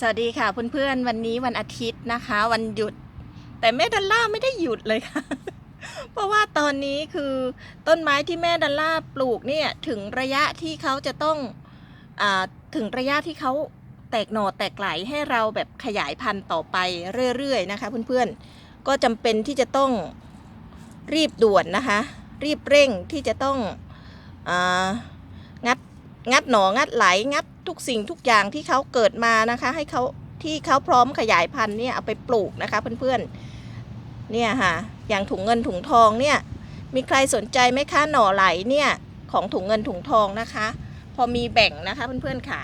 สวัสดีค่ะเพื่อนๆวันนี้วันอาทิตย์นะคะ วันหยุด แต่แม่ดัลล่าไม่ได้หยุดเลยค่ะ เพราะว่าตอนนี้คือต้นไม้ที่แม่ดัลล่าปลูกเนี่ยถึงระยะที่เขาจะต้องอาถึงระยะที่เขาแตกหน่อแตกไหลให้เราแบบขยายพันธุ์ต่อไปเรื่อยๆนะคะเพื่อนๆก็จำเป็นที่จะต้องรีบด่วนนะคะ รีบเร่งที่จะต้องอางัด งัดหน่องัดไหลงัดทุกสิ่งทุกอย่างที่เขาเกิดมานะคะ ให้เขาที่เขาพร้อมขยายพันธุ์เนี่ยเอาไปปลูกนะคะเพื่อนๆเนี่ยค่ะอย่างถุงเงินถุงทองเนี่ยมีใครสนใจไหมคะหน่อไหลเนี่ยของถุงเงินถุงทองนะคะ พอมีแบ่งนะคะเพื่อนๆขา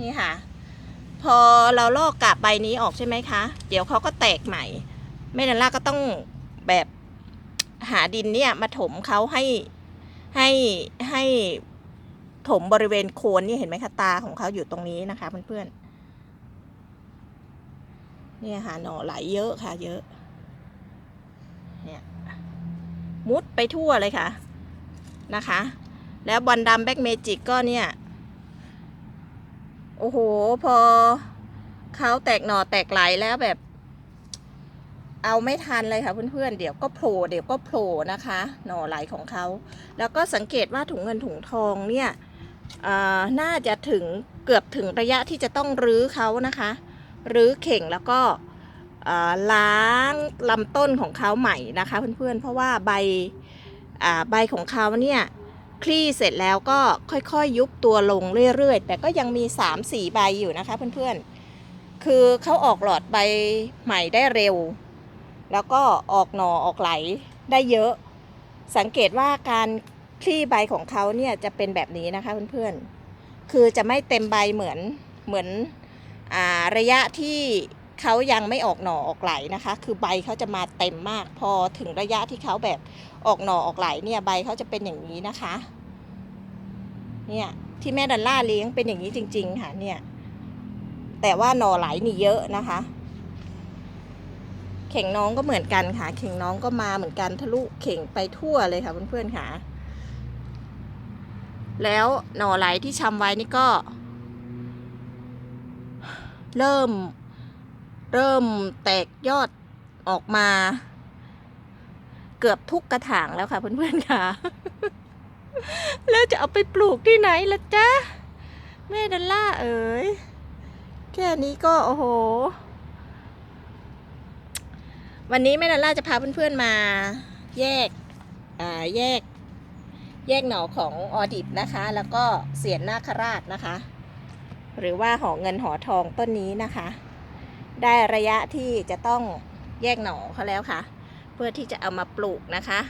นี่ค่ะ พอเราลอกกาบใบนี้ออกใช่ไหมคะ เดี๋ยวเขาก็แตกใหม่แม่ดันล่าก็ต้องแบบหาดินเนี่ยมาถมเขาให้ให้ให้ ถมบริเวณโคนนี่เห็นไหมคะตาของเขาอยู่ตรงนี้นะคะเพื่อนๆเนี่ยค่ะหน่อไหลเยอะค่ะ เยอะ เนี่ยมุดไปทั่วเลยค่ะนะคะ แล้วบอลดำแบ็กเมจิกก็เนี่ยโอ้โห พอเขาแตกหน่อแตกไหลแล้วแบบ เอาไม่ทันเลยค่ะเพื่อนๆ เดี๋ยวก็โผล่เดี๋ยวก็โผล่นะคะ หน่อไหลของเขา แล้วก็สังเกตว่าถุงเงินถุงทองเนี่ย น่าจะถึงเกือบถึงระยะที่จะต้องรื้อเขานะคะรื้อเข่งแล้วก็ล้างลำต้นของเขาใหม่นะคะเพื่อนๆเพราะว่าใบใบของเขาเนี่ยคลี่เสร็จแล้วก็ค่อยๆยุบตัวลงเรื่อยๆ แต่ก็ยังมี 3-4 ใบอยู่นะคะเพื่อนๆ คือเขาออกหลอดใบใหม่ได้เร็ว แล้วก็ออกหน่อออกไหลได้เยอะ สังเกตว่าการ คลี่ใบของเขาเนี่ยจะเป็นแบบนี้นะคะเพื่อนๆ คือจะไม่เต็มใบเหมือนเหมือนอาระยะที่เขายังไม่ออกหน่อออกไหลนะคะ คือใบเขาจะมาเต็มมากพอถึงระยะที่เขาแบบออกหน่อออกไหลเนี่ยใบเขาจะเป็นอย่างนี้นะคะ เนี่ยที่แม่ดันล่าเลี้ยงเป็นอย่างนี้จริง ๆ ค่ะ เนี่ย แต่ว่าหน่อไหลนี่เยอะนะคะ เข่งน้องก็เหมือนกันค่ะ เข่งน้องก็มาเหมือนกันทะลุเข่งไปทั่วเลยค่ะเพื่อนๆค่ะ แล้วหน่อไหลที่ชำไว้นี่ก็ เริ่ม เริ่มแตกยอดออกมา เกือบทุกกระถางแล้วค่ะเพื่อนๆค่ะ แล้วจะเอาไปปลูกที่ไหนล่ะจ๊ะ แม่ดัลล่าเอ๋ยแค่นี้ก็โอ้โห วันนี้แม่ดัลล่าจะพาเพื่อนๆมา แยก อ่า แยก แยกหน่อของออดิบนะคะ แล้วก็เสียนนาคราชนะคะ หรือว่าหอเงินหอทองต้นนี้นะคะ ได้ระยะที่จะต้องแยกหน่อเขาแล้วค่ะ เพื่อที่จะเอามาปลูกนะคะ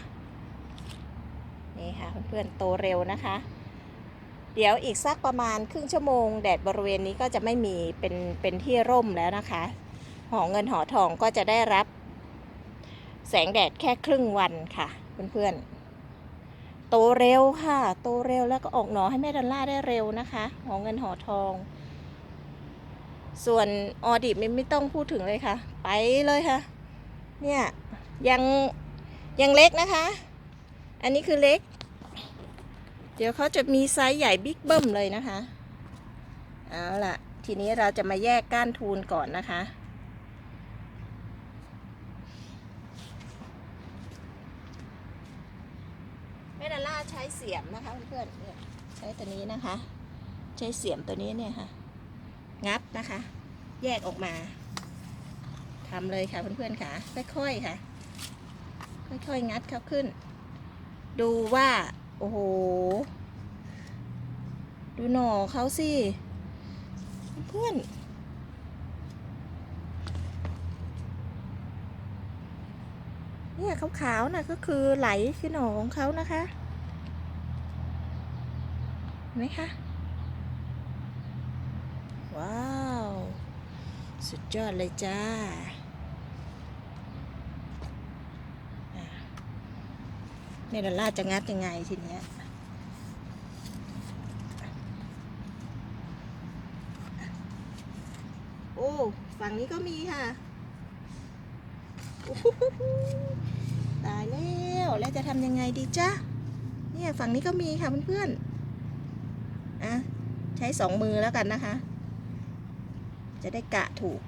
นี่ค่ะเพื่อนๆโตเร็วนะคะ เดี๋ยวอีกสักประมาณครึ่งชั่วโมง แดดบริเวณนี้ก็จะไม่มีเป็นเป็นที่ร่มแล้วนะคะ หอเงินหอทองก็จะได้รับ แสงแดดแค่ครึ่งวันค่ะเพื่อนๆ โตเร็วค่ะ โตเร็วแล้วก็ออกหนอให้แม่ดัลล่าได้เร็วนะคะหอเงินหอทอง ส่วนออดิบไม่ไม่ต้องพูดถึงเลยค่ะ ไปเลยค่ะ เนี่ยยังยังเล็กนะคะ อันนี้คือเล็ก เดี๋ยวเขาจะมีไซส์ใหญ่บิ๊กเบิ้มเลยนะคะ เอาล่ะ ทีนี้เราจะมาแยกก้านทูนก่อนนะคะ แม่ดาล่าใช้เสียมนะคะเพื่อนๆใช้ตัวนี้นะคะ ใช้เสียมตัวนี้เนี่ยค่ะ งัดนะคะ แยกออกมาทำเลยค่ะเพื่อนๆค่ะ ค่อยๆค่ะ ค่อยๆงัดเขาขึ้น ดูว่า โอ้โห ดูหน่อเขาสิ เพื่อนเนี่ยขาวๆนะก็คือไหลคือหน่อของเขานะคะ ไหมคะ ว้าว สุดยอดเลยจ้าเนี่ยดอลล่าร์จะงัดยังไงทีเนี้ยโอ้ฝั่งนี้ก็มีค่ะตายแล้ว แล้วจะทำยังไงดีจ๊ะ เนี่ยฝั่งนี้ก็มีค่ะเพื่อนๆะใช้สองมือแล้วกันนะคะ จะได้กะถูก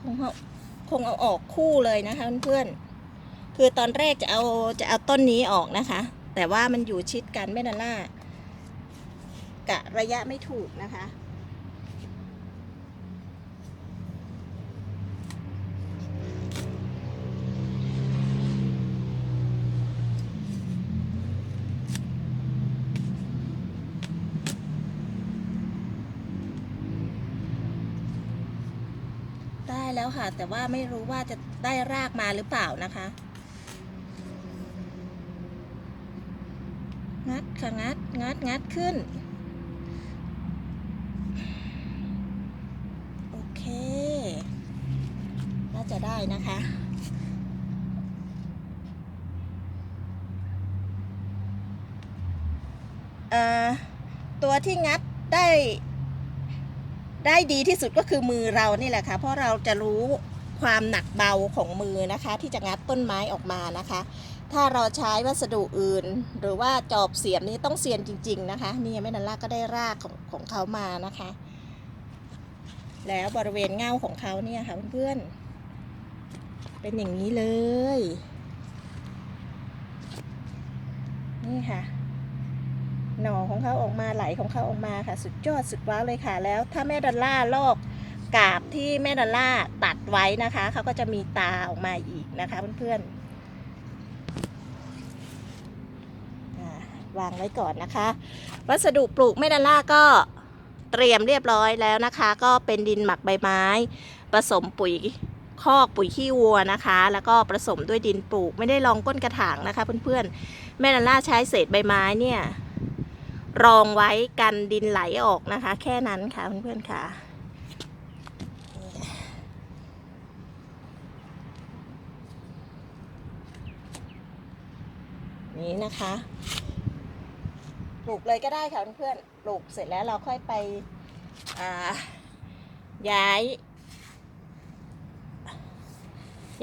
คงเอาคงเอาออกคู่เลยนะคะเพื่อนๆคือตอนแรกจะเอาจะเอาต้นนี้ออกนะคะ แต่ว่ามันอยู่ชิดกันไม่นาล่า กะระยะไม่ถูกนะคะ ได้แล้วค่ะ แต่ว่าไม่รู้ว่าจะได้รากมาหรือเปล่านะคะงัดค่ะงัด งัด งัดขึ้น โอเค นะคะ ตัวที่งัดได้ได้ดีที่สุดก็คือมือเรานี่แหละค่ะ เพราะเราจะรู้ความหนักเบาของมือนะคะ ที่จะงัดต้นไม้ออกมานะคะ ถ้าเราใช้วัสดุอื่น หรือว่าจอบเสียมนี่ต้องเสียนจริง ๆ นะคะนี่แม่นันลาก็ได้รากของของเขามานะคะ แล้วบริเวณเง่าของเขาเนี่ยค่ะเพื่อนๆ เป็นอย่างนี้เลย นี่ค่ะ หน่อของเขาออกมาไหลของเขาออกมาค่ะ สุดยอดสุดว้าวเลยค่ะ แล้วถ้าแม่ดัลล่าลอกกาบที่แม่ดัลล่าตัดไว้นะคะเขาก็จะมีตาออกมาอีกนะคะเพื่อนๆวางไว้ก่อนนะคะ วัสดุปลูกแม่ดัลล่าก็เตรียมเรียบร้อยแล้วนะคะ ก็เป็นดินหมักใบไม้ ผสมปุ๋ย คอกปุ๋ยขี้วัวนะคะ แล้วก็ผสมด้วยดินปลูก ไม่ได้ลองก้นกระถางนะคะ เพื่อนๆ แม่ดัลล่าใช้เศษใบไม้เนี่ยรองไว้กันดินไหลออกนะคะ แค่นั้นค่ะเพื่อนๆค่ะนี่นะคะ ปลูกเลยก็ได้ค่ะเพื่อนๆ ปลูกเสร็จแล้วเราค่อยไปย้าย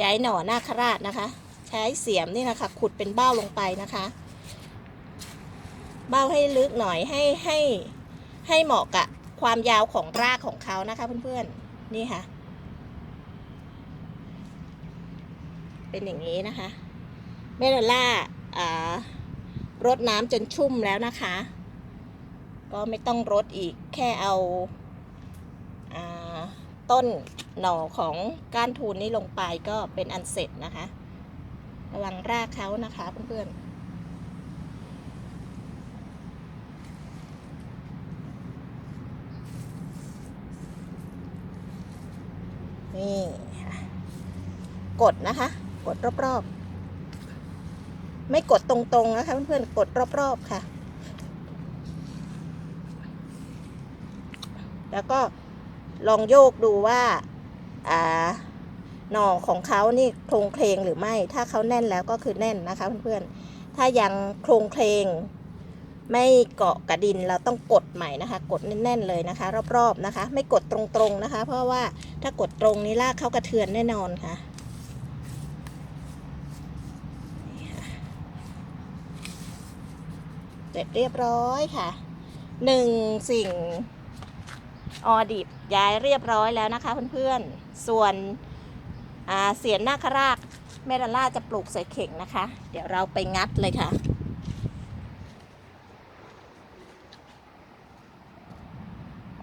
ย้ายหน่อนาคราชนะคะ ใช้เสียมนี่นะคะ ขุดเป็นเบ้าลงไปนะคะ เบ้าให้ลึกหน่อยให้ให้ให้เหมาะกับความยาวของรากของเขานะคะเพื่อนๆนี่ค่ะ เป็นอย่างนี้นะคะเมลล่าอ่ารดน้ำจนชุ่มแล้วนะคะ ก็ไม่ต้องรดอีกแค่เอาอา ต้นหน่อของก้านทูนนี้ลงไปก็เป็นอันเสร็จนะคะ ระวังรากเขานะคะเพื่อนๆนี่ค่ะกดนะคะ กดรอบๆ ไม่กดตรงๆนะคะเพื่อนๆ กดรอบๆค่ะ แล้วก็ ลองโยกดูว่าอ่าหน่อของเขานี่โครงเคลงหรือไม่ ถ้าเขาแน่นแล้วก็คือแน่นนะคะเพื่อนๆ ถ้ายังโครงเคลงไม่เกาะกับดินเราต้องกดใหม่นะคะ กดแน่นๆเลยนะคะ รอบๆนะคะ ไม่กดตรงๆนะคะ เพราะว่าถ้ากดตรงนี้ลากเขากระเทือนแน่นอนค่ะเสร็จเรียบร้อยค่ะหนึ่งสิ่ง ออดิบย้ายเรียบร้อยแล้วนะคะเพื่อนๆ ส่วนเสียนนาคราชแม่ดาล่าจะปลูกใส่เข่งนะคะ เดี๋ยวเราไปงัดเลยค่ะ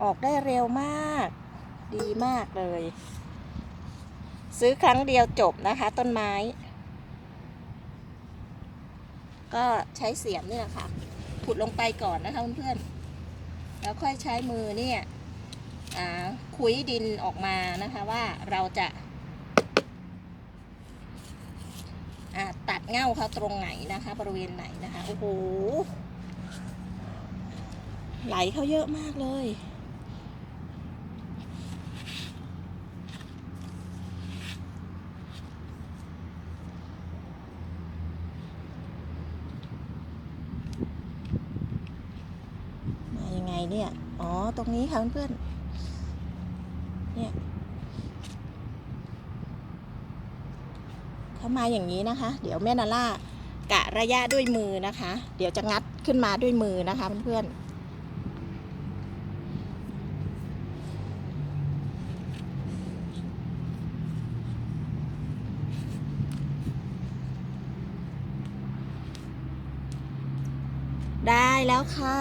ออกได้เร็วมาก ดีมากเลย ซื้อครั้งเดียวจบนะคะ ต้นไม้ ก็ใช้เสียมนี่แหละค่ะ ขุดลงไปก่อนนะคะเพื่อนๆแล้วค่อยใช้มือเนี่ย คุยดินออกมานะคะว่าเราจะตัดเง่าเขาตรงไหนนะคะ บริเวณไหนนะคะโอ้โหไหลเขาเยอะมากเลยมายังไงเนี่ย อ๋อ ตรงนี้ค่ะเพื่อนๆ เนี่ย เขามาอย่างนี้นะคะ เดี๋ยวแม่นาล่ากะระยะด้วยมือนะคะ เดี๋ยวจะงัดขึ้นมาด้วยมือนะคะเพื่อนๆได้แล้วค่ะ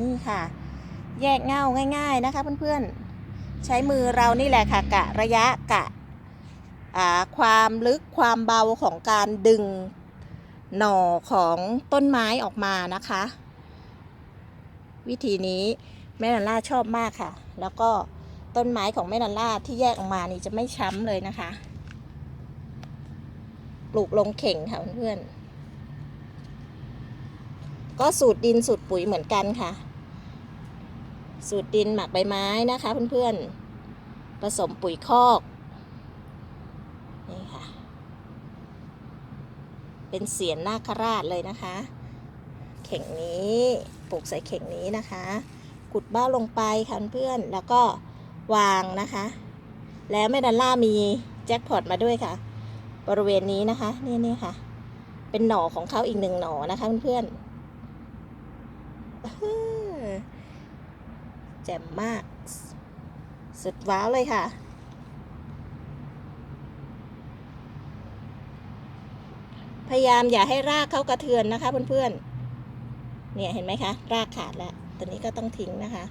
นี่ค่ะ แยกเง่าง่าย ๆนะคะเพื่อนๆ ใช้มือเรานี่แหละค่ะ กะระยะกะ ความลึกความเบาของการดึงหน่อของต้นไม้ออกมานะคะ วิธีนี้แม่นันล่าชอบมากค่ะ แล้วก็ต้นไม้ของแม่นันล่าที่แยกออกมานี่จะไม่ช้ำเลยนะคะ ปลูกลงเข่งค่ะเพื่อนก็สูตรดินสูตรปุ๋ยเหมือนกันค่ะ สูตรดินหมักใบไม้นะคะเพื่อนๆผสมปุ๋ยคอก นี่ค่ะ เป็นเสียนนาคราชเลยนะคะ เข่งนี้ปลูกใส่เข่งนี้นะคะขุดเบ้าลงไปค่ะเพื่อนแล้วก็วางนะคะ แล้วแม่ดันล่ามีแจ็คพอตมาด้วยค่ะ บริเวณนี้นะคะนี่นี่ค่ะ เป็นหน่อของเขาอีกหนึ่งหน่อนะคะเพื่อนแจ่มมาก สุดว้าวเลยค่ะ พยายามอย่าให้รากเขากระเทือนนะคะ เพื่อนๆ เนี่ยเห็นไหมคะ รากขาดแล้วตัวนี้ก็ต้องทิ้งนะคะ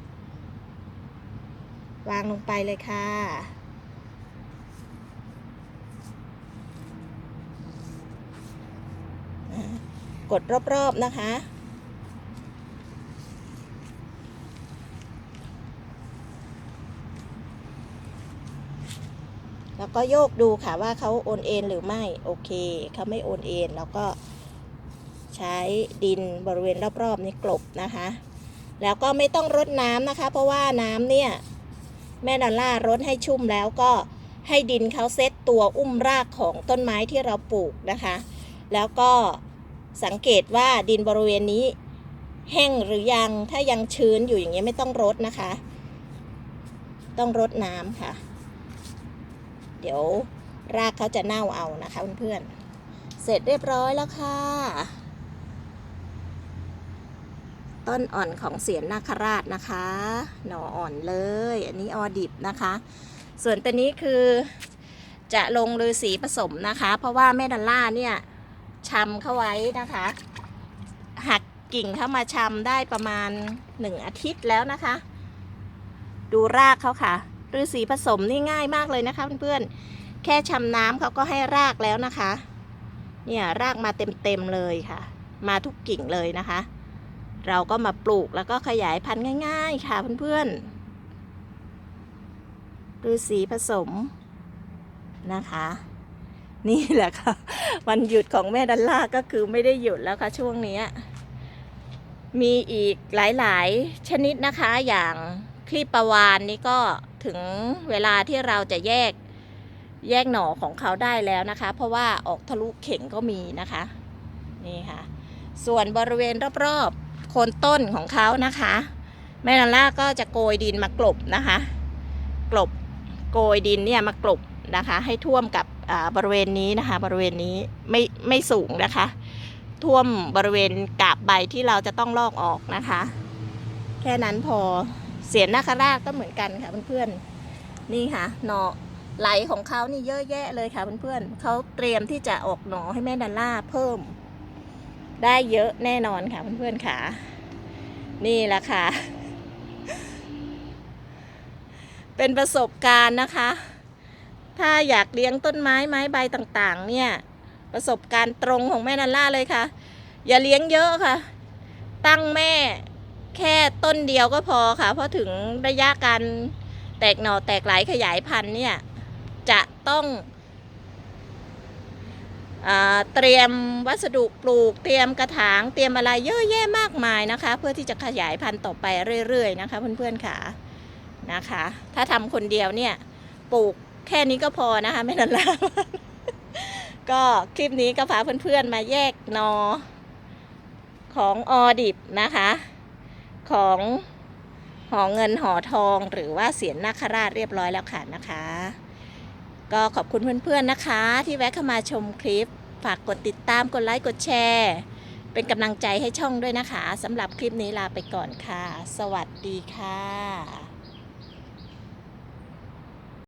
วางลงไปเลยค่ะกดรอบๆนะคะ แล้วก็โยกดูค่ะว่าเขาโอนเอ็นหรือไม่โอเคเขาไม่โอนเอ็นแล้วก็ใช้ดินบริเวณรอบๆนี้กลบนะคะ แล้วก็ไม่ต้องรดน้ำนะคะ เพราะว่าน้ำเนี่ยแม่ดอลล่ารดให้ชุ่มแล้วก็ให้ดินเขาเซตตัวอุ้มรากของต้นไม้ที่เราปลูกนะคะ แล้วก็สังเกตว่าดินบริเวณนี้ แห้งหรือยังถ้ายังชื้นอยู่อย่างเงี้ยไม่ต้องรดนะคะ ต้องรดน้ำค่ะ เดี๋ยวรากเขาจะเน่าเอานะคะเพื่อนๆ เสร็จเรียบร้อยแล้วค่ะ ต้นอ่อนของเสียนนาคราชนะคะ หน่ออ่อนเลย อันนี้ออดิบนะคะ ส่วนตัวนี้คือจะลงลือสีผสมนะคะ เพราะว่าแม่ดัลล่าเนี่ยชำเข้าไว้นะคะ หักกิ่งเข้ามาชำได้ประมาณหนึ่งอาทิตย์แล้วนะคะ ดูรากเขาค่ะ ฤาษีผสมนี่ง่ายมากเลยนะคะเพื่อนๆ แค่ชำน้ำเขาก็ให้รากแล้วนะคะ เนี่ยรากมาเต็มๆเลยค่ะ มาทุกกิ่งเลยนะคะ เราก็มาปลูกแล้วก็ขยายพันธุ์ง่าย ๆ ค่ะเพื่อนๆฤาษีผสมนะคะ นี่แหละค่ะ วันหยุดของแม่ดัลล่าก็คือไม่ได้หยุดแล้วค่ะช่วงนี้มีอีกหลายๆชนิดนะคะอย่าง คลีปปลาวานนี่ก็ถึงเวลาที่เราจะแยกแยกหน่อของเขาได้แล้วนะคะ เพราะว่าออกทะลุเข่งก็มีนะคะ นี่ค่ะ ส่วนบริเวณรอบๆโคนต้นของเขานะคะ แม่นาล่าก็จะโกยดินมากลบนะคะ กลบโกยดินเนี่ยมากลบนะคะ ให้ท่วมกับบริเวณนี้นะคะ บริเวณนี้ไม่ไม่สูงนะคะ ท่วมบริเวณกาบใบที่เราจะต้องลอกออกนะคะ แค่นั้นพอ เสียนนาคราชก็เหมือนกันค่ะเพื่อนๆนี่ค่ะหน่อไหลของเขานี่เยอะแยะเลยค่ะเพื่อนๆเขาเตรียมที่จะออกหน่อให้แม่ดัลล่าเพิ่ม ได้เยอะแน่นอนค่ะเพื่อนๆค่ะนี่แหละค่ะ เป็นประสบการณ์นะคะ ถ้าอยากเลี้ยงต้นไม้ไม้ใบต่างๆ เนี่ย ประสบการณ์ตรงของแม่นันล่าเลยค่ะ อย่าเลี้ยงเยอะค่ะ ตั้งแม่ แค่ต้นเดียวก็พอค่ะ เพราะถึงระยะการแตกหน่อแตกหลายขยายพันธุ์เนี่ย จะต้องเตรียมวัสดุปลูก เตรียมกระถาง เตรียมอะไรเยอะแยะมากมายนะคะ เพื่อที่จะขยายพันธุ์ต่อไปเรื่อยๆนะคะเพื่อนๆค่ะนะคะ ถ้าทำคนเดียวเนี่ยปลูกแค่นี้ก็พอนะคะไม่นานแล้วก็คลิปนี้ก็พาเพื่อนๆมาแยกนอของออดิบนะคะ ของหอเงินหอทองหรือว่าเสียนนาคราชเรียบร้อยแล้วค่ะนะคะ ก็ขอบคุณเพื่อนๆนะคะ ที่แวะเข้ามาชมคลิป ฝากกดติดตามกดไลค์กดแชร์ เป็นกำลังใจให้ช่องด้วยนะคะสำหรับคลิปนี้ลาไปก่อนค่ะ สวัสดีค่ะ